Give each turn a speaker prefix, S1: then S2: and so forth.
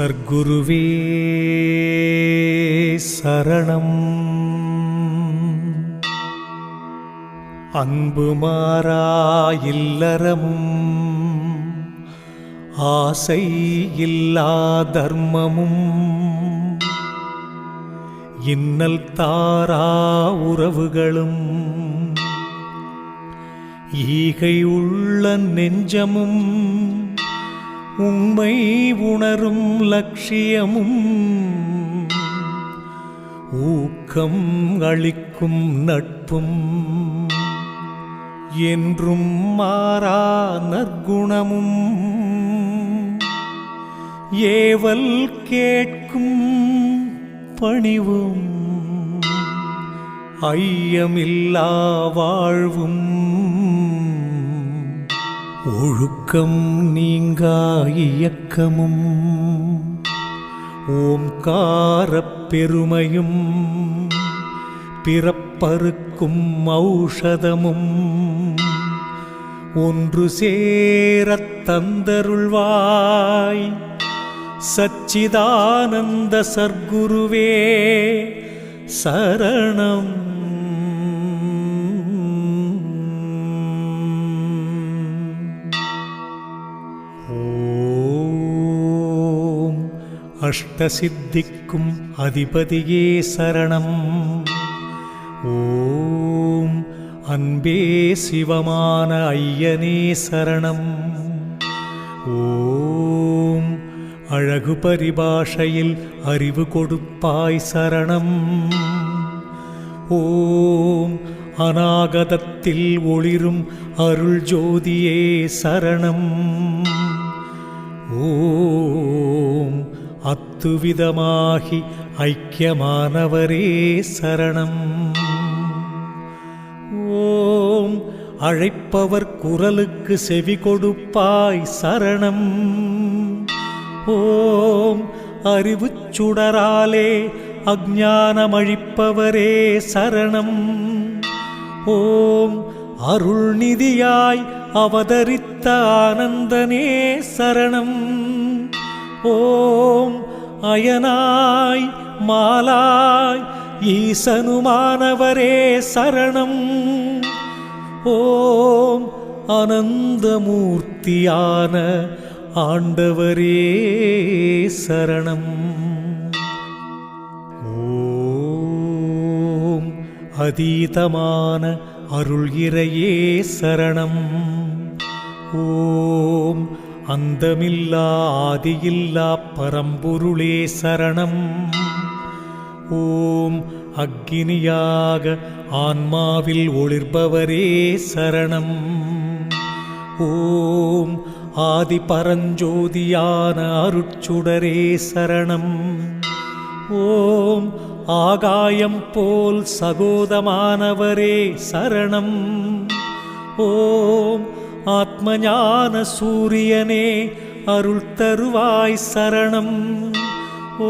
S1: சர்க்குருவே சரணம். அன்பு மாறா இல்லறமும் ஆசை இல்லா தர்மமும். இன்னல் தாரா உறவுகளும் ஈகை உள்ள நெஞ்சமும். உண்மை உணரும் லட்சியமும் ஊக்கம் அளிக்கும் நட்பும் என்றும் மாறா நற்குணமும். ஏவல் கேட்கும் பணிவும் ஐயமில்லா வாழ்வும் ஒழுக்கம் நீங்கா இயக்கமும் ஓம்காரப் பெருமையும் பிறப்பறுக்கும் ஔஷதமும். ஒன்று சேரத் தந்தருள்வாய் சச்சிதானந்த சர்க்குருவே சரணம். அஷ்டசித்திக்கும் அதிபதியே சரணம். ஓம் அன்பே சிவமான ஐயனே சரணம். ஓம் அழகு பரிபாஷையில் அறிவு கொடுப்பாய் சரணம். ஓம் அநாகதத்தில் ஒளிரும் அருள் ஜோதியே சரணம். ஓம் அத்துவிதமாகி ஐக்கியமானவரே சரணம். ஓம் அழைப்பவர் குரலுக்கு செவி கொடுப்பாய் சரணம். ஓம் அறிவு சுடராலே அஜானமழிப்பவரே சரணம். ஓம் அருள்நிதியாய் அவதரித்த ஆனந்தனே சரணம். ஓம் அயனாய் மாலாய் ஈசனுமானவரே சரணம். ஓம் அனந்தமூர்த்தியான ஆண்டவரே சரணம். ஓம் அதீதமான அருள் இறையே சரணம். ஓம் அந்தமில்லா ஆதியில்லா பரம்பொருளே சரணம். ஓம் அக்கினியாக ஆன்மாவில் ஒளிர்பவரே சரணம். ஓம் ஆதி பரஞ்சோதியான அருட்சுடரே சரணம். ஓம் ஆகாயம் போல் சகோதமானவரே சரணம். ஓம் ஆத்மஞான சூரியனே அருள் தருவாய் சரணம். ஓ